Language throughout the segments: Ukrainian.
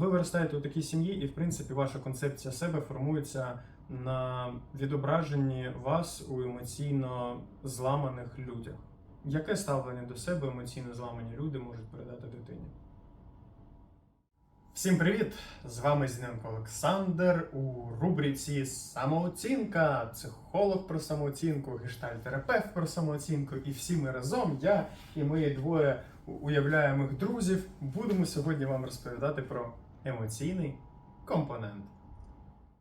Ви виростаєте у такій сім'ї, і в принципі ваша концепція себе формується на відображенні вас у емоційно зламаних людях. Яке ставлення до себе емоційно зламані люди можуть передати дитині? Всім привіт! З вами Зіненко Олександр у рубриці Самооцінка, психолог про самооцінку, гештальтерапевт про самооцінку. І всі ми разом, я і мої двоє уявляємих друзів, будемо сьогодні вам розповідати про емоційний компонент.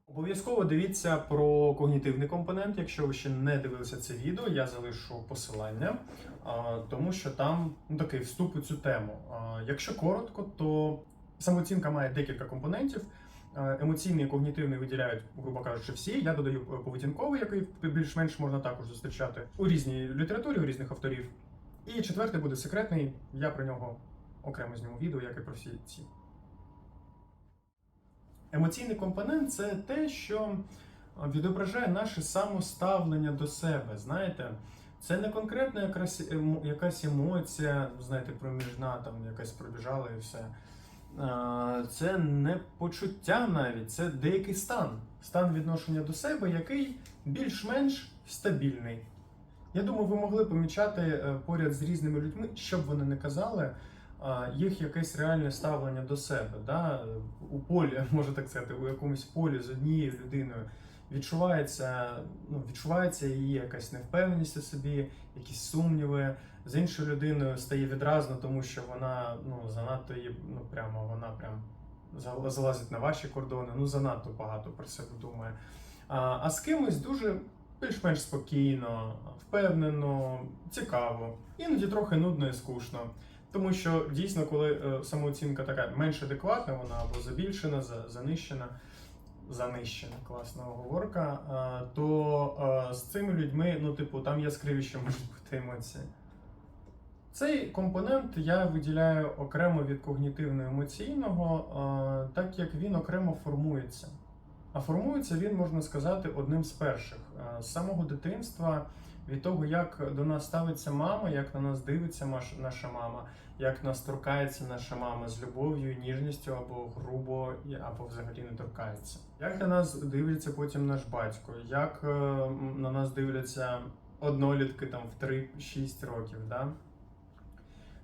Обов'язково дивіться про когнітивний компонент. Якщо ви ще не дивилися це відео, я залишу посилання, тому що там ну, такий вступ у цю тему. Якщо коротко, то самооцінка має декілька компонентів. Емоційний і когнітивний виділяють, грубо кажучи, всі. Я додаю поведінковий, який більш-менш можна також зустрічати у різній літературі, у різних авторів. І четвертий буде секретний. Я про нього окремо зніму відео, як і про всі ці. Емоційний компонент це те, що відображає наше самоставлення до себе. Знаєте, це не конкретна якась, емоція, знаєте, проміжна, там якась пробіжала і все. Це не почуття навіть, це деякий стан. Стан відношення до себе, який більш-менш стабільний. Я думаю, ви могли помічати е, поряд з різними людьми, що б вони не казали, їх якесь реальне ставлення до себе. Да? У полі, можна так сказати, у якомусь полі з однією людиною відчувається, ну, відчувається її якась невпевненість у собі, якісь сумніви. З іншою людиною стає відразно, тому що вона ну, занадто її, ну прямо вона прям залазить на ваші кордони, ну занадто багато про себе думає. А, а з кимось дуже більш-менш спокійно, впевнено, цікаво, іноді трохи нудно і скучно. Тому що дійсно, коли е, самооцінка така менш адекватна, вона або забільшена, занищена, занищена, класна оговорка, е, то е, з цими людьми, ну, типу, там яскравіші можуть бути емоції. Цей компонент я виділяю окремо від когнітивно-емоційного, так як він окремо формується. А формується він, можна сказати, одним з перших. З самого дитинства, від того, як до нас ставиться мама, як на нас дивиться наша мама, як нас торкається наша мама з любов'ю, ніжністю або грубо, або взагалі не торкається. Як на нас дивиться потім наш батько, як е, на нас дивляться однолітки там в 3-6 років. Да?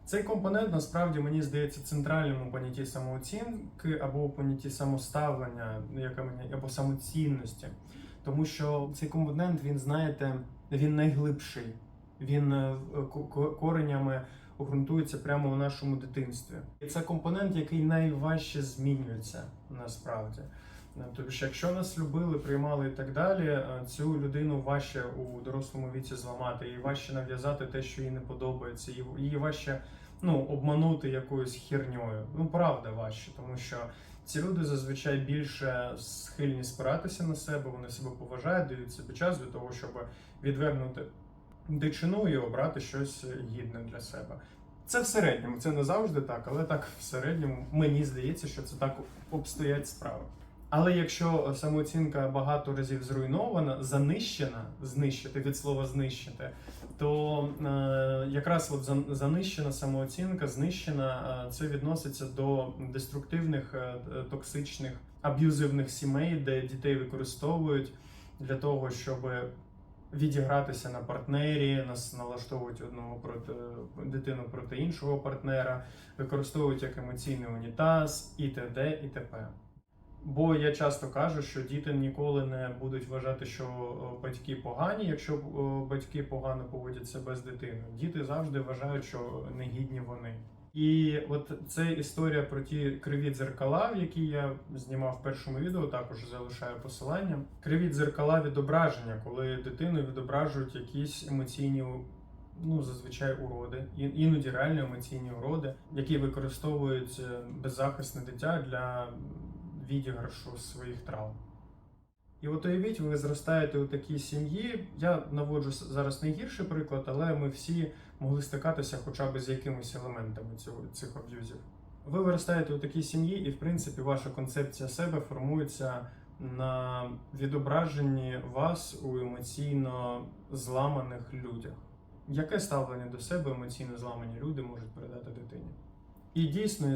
Цей компонент насправді мені здається центральним у понятті самооцінки або у понятті самоставлення, яке мені або самоцінності. Тому що цей компонент, він знаєте, він найглибший. Він е, ко- коренями ґрунтується прямо у нашому дитинстві. І це компонент, який найважче змінюється насправді. Е, Тобто, якщо нас любили, приймали і так далі, е, цю людину важче у дорослому віці зламати, їй важче нав'язати те, що їй не подобається, їй- важче ну, обманути якоюсь херньою. Ну, правда, важче, тому що ці люди зазвичай більше схильні спиратися на себе, вони себе поважають, дають собі час для того, щоб відвернути дичину і обрати щось гідне для себе. Це в середньому, це не завжди так, але так в середньому мені здається, що це так обстоять справи. Але якщо самооцінка багато разів зруйнована, занищена, знищити від слова знищити, то е, якраз от занищена самооцінка, знищена, е, це відноситься до деструктивних, е, токсичних, аб'юзивних сімей, де дітей використовують для того, щоб відігратися на партнері, нас налаштовують одного проти дитину проти іншого партнера, використовують як емоційний унітаз і т.д. і т.п. Бо я часто кажу, що діти ніколи не будуть вважати, що е, батьки погані, якщо е, батьки погано поводять себе з дитиною. Діти завжди вважають, що негідні вони. І от це історія про ті криві дзеркала, які я знімав в першому відео, також залишаю посилання. Криві дзеркала відображення, коли дитину відображують якісь емоційні. Ну, зазвичай уроди, іноді реально емоційні уроди, які використовують е, беззахисне дитя для відіграшу своїх травм. І от уявіть, ви зростаєте у такій сім'ї. Я наводжу зараз найгірший приклад, але ми всі могли стикатися хоча б з якимись елементами цього, цих аб'юзів. Ви виростаєте у такій сім'ї, і в принципі ваша концепція себе формується на відображенні вас у емоційно зламаних людях. Яке ставлення до себе емоційно зламані люди можуть передати дитині? І дійсно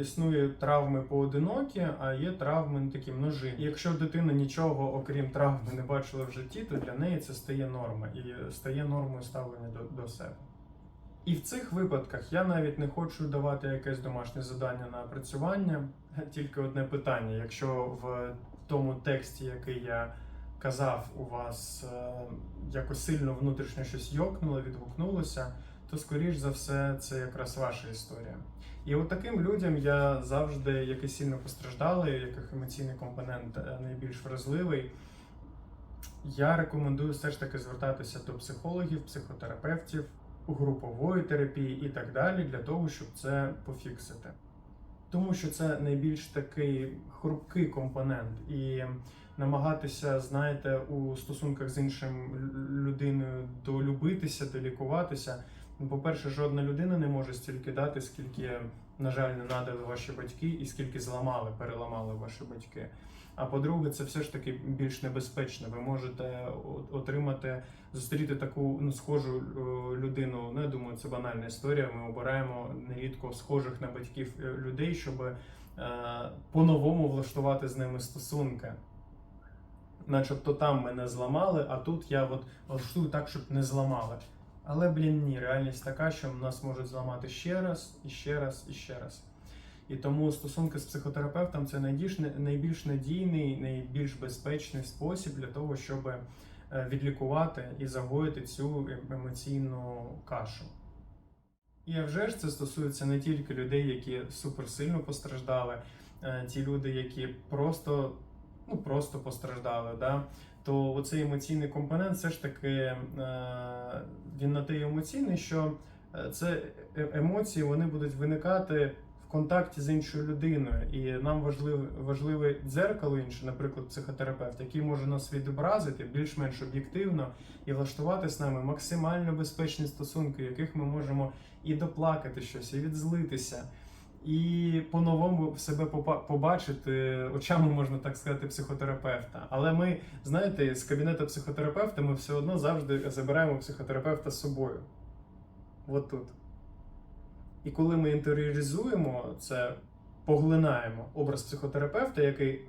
існує травми поодинокі, а є травми ну, такі множинні. Якщо дитина нічого окрім травми не бачила в житті, то для неї це стає норма і стає нормою ставлення до, до себе. І в цих випадках я навіть не хочу давати якесь домашнє завдання на опрацювання, тільки одне питання. Якщо в тому тексті, який я казав, у вас е, якось сильно внутрішньо щось йокнуло, відгукнулося, то скоріш за все це якраз ваша історія. І от таким людям я завжди, які сильно постраждали, яких емоційний компонент е, найбільш вразливий, я рекомендую все ж таки звертатися до психологів, психотерапевтів, групової терапії і так далі, для того, щоб це пофіксити. Тому що це найбільш такий хрупкий компонент, і намагатися, знаєте, у стосунках з іншим людиною долюбитися, долікуватися. Ну, По-перше, жодна людина не може стільки дати, скільки, на жаль, не надали ваші батьки, і скільки зламали, переламали ваші батьки. А по-друге, це все ж таки більш небезпечно. Ви можете отримати, зустріти таку ну, схожу е, людину. Ну, я думаю, це банальна історія. Ми обираємо нерідко схожих на батьків е, людей, щоб е, по-новому влаштувати з ними стосунки. Начебто там мене зламали, а тут я от влаштую так, щоб не зламали. Але, блін, ні, реальність така, що нас можуть зламати ще раз, і ще раз, і ще раз. І тому стосунки з психотерапевтом це найбільш, найбільш надійний, найбільш безпечний спосіб для того, щоб е, відлікувати і загоїти цю е- емоційну кашу. І а вже ж це стосується не тільки людей, які суперсильно постраждали, е, ті люди, які просто, ну, просто постраждали. Да? То оцей емоційний компонент все ж таки е, він на те емоційний, що е, це е- емоції вони будуть виникати в контакті з іншою людиною. І нам важливе, важливе дзеркало інше, наприклад, психотерапевт, який може нас відобразити більш-менш об'єктивно і влаштувати з нами максимально безпечні стосунки, в яких ми можемо і доплакати щось, і відзлитися. І по-новому себе побачити очами, можна так сказати, психотерапевта. Але ми, знаєте, з кабінету психотерапевта ми все одно завжди забираємо психотерапевта з собою. От тут. І коли ми інтеріоризуємо це, поглинаємо образ психотерапевта, який е,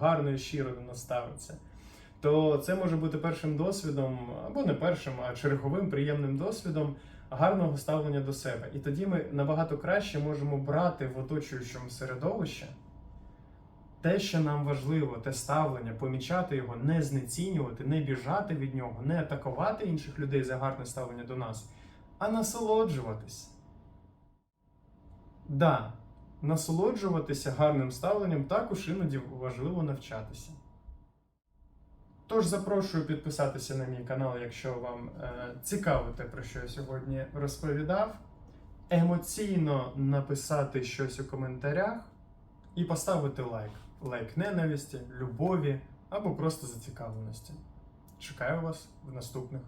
гарно і щиро до нас ставиться, то це може бути першим досвідом, або не першим, а черговим приємним досвідом гарного ставлення до себе. І тоді ми набагато краще можемо брати в оточуючому середовищі те, що нам важливо, те ставлення, помічати його, не знецінювати, не біжати від нього, не атакувати інших людей за гарне ставлення до нас, а насолоджуватись. Да, насолоджуватися гарним ставленням також іноді важливо навчатися. Тож запрошую підписатися на мій канал, якщо вам е, цікаво те, про що я сьогодні розповідав. Емоційно написати щось у коментарях і поставити лайк. Лайк ненависті, любові або просто зацікавленості. Чекаю вас в наступних